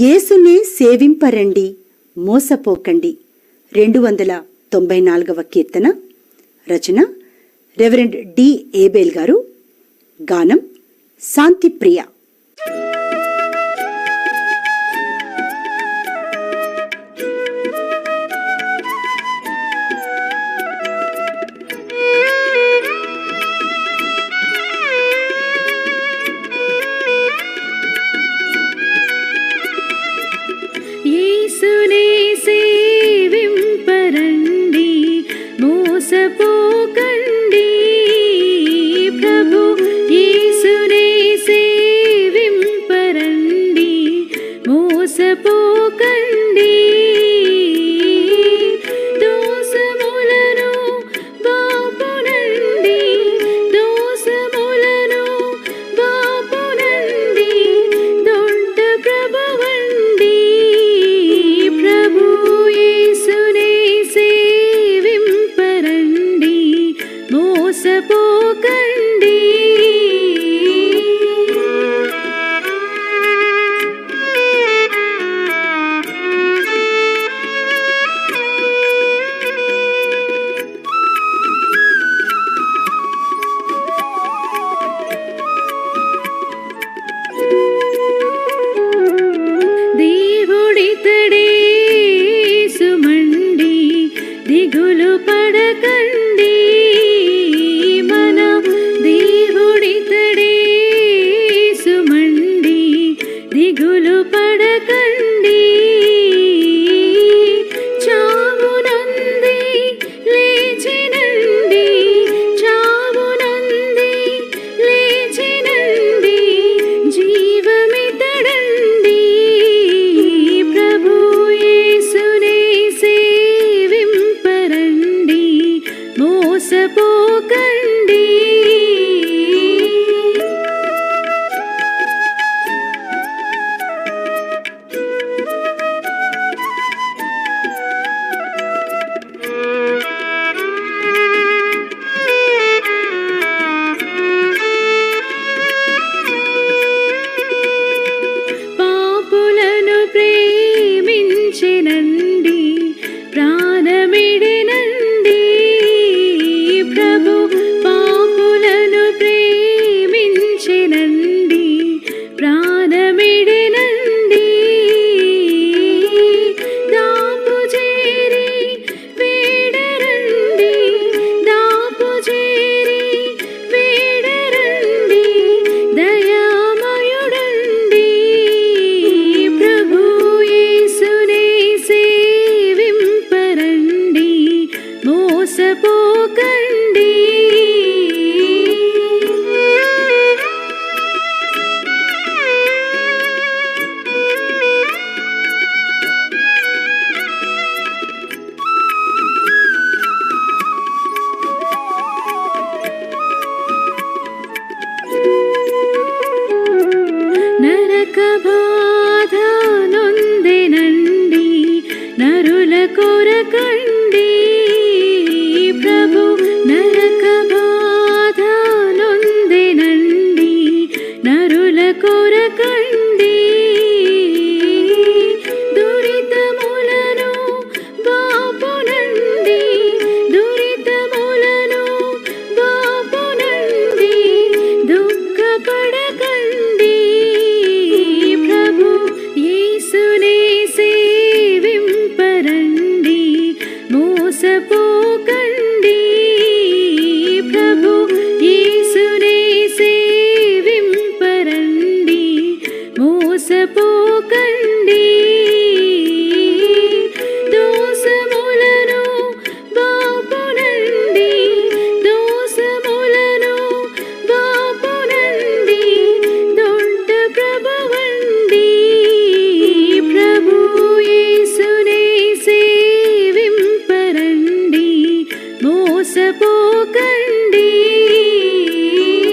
యేసుని సేవింపరండి మోసపోకండి. రెండు వందల తొంభై నాలుగవ కీర్తన రచన రెవరెండ్ డి. ఏబేల్ గారు. గానం శాంతిప్రియ. ulu మోసపోకండి ప్రభు యేసునే సేవింపరండి. మోసపోకండి.